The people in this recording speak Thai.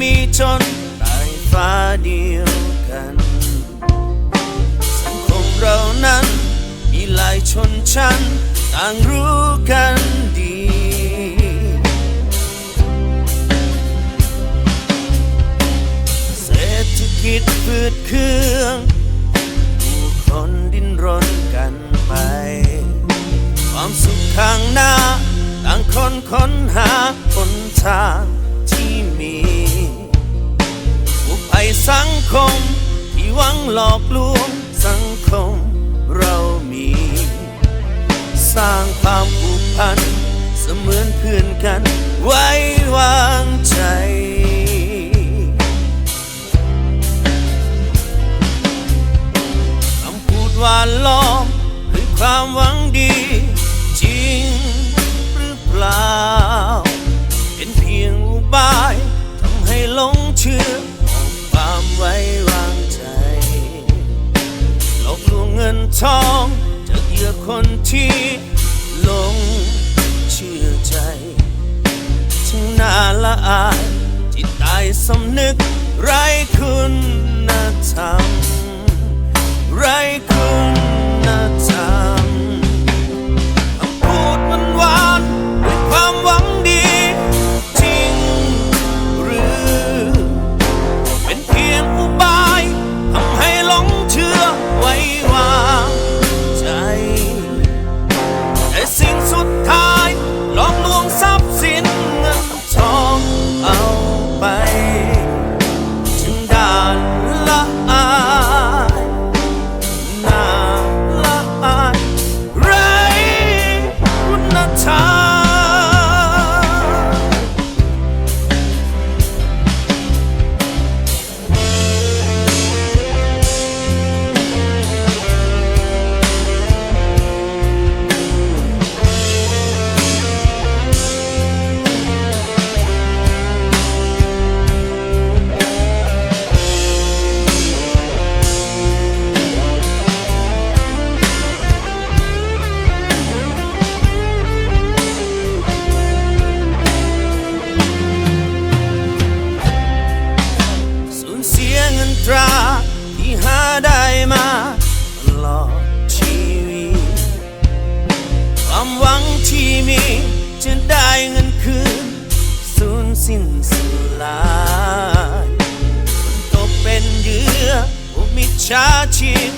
มีจนใต้ฟ้าเดียวกัน สังคมเรานั้น มีหลายชนชั้นต่างรู้กันดี เศรษฐกิจพืดเครื่องผู้คนดิ้นรนกันไป ความสุขข้างหน้า ต่างคนค้นหาหนทาง ที่มีผู้ภัยสังคม ที่หวังหลอกลวงสังคมเรามี สร้างความผูกพัน เสมือนเพื่อนกัน ไว้วางใจคำพูดหวานล้อมด้วยความหวังดี ทองจากเหยื่อคนที่หลงเชื่อใจช่างน่าละอายจิตใต้สำนึกไร้คุณธร มีจะได้เงินคืนสูญสิ้นสลายมันตกเป็นเหยื่อผู้มิจฉาชีพ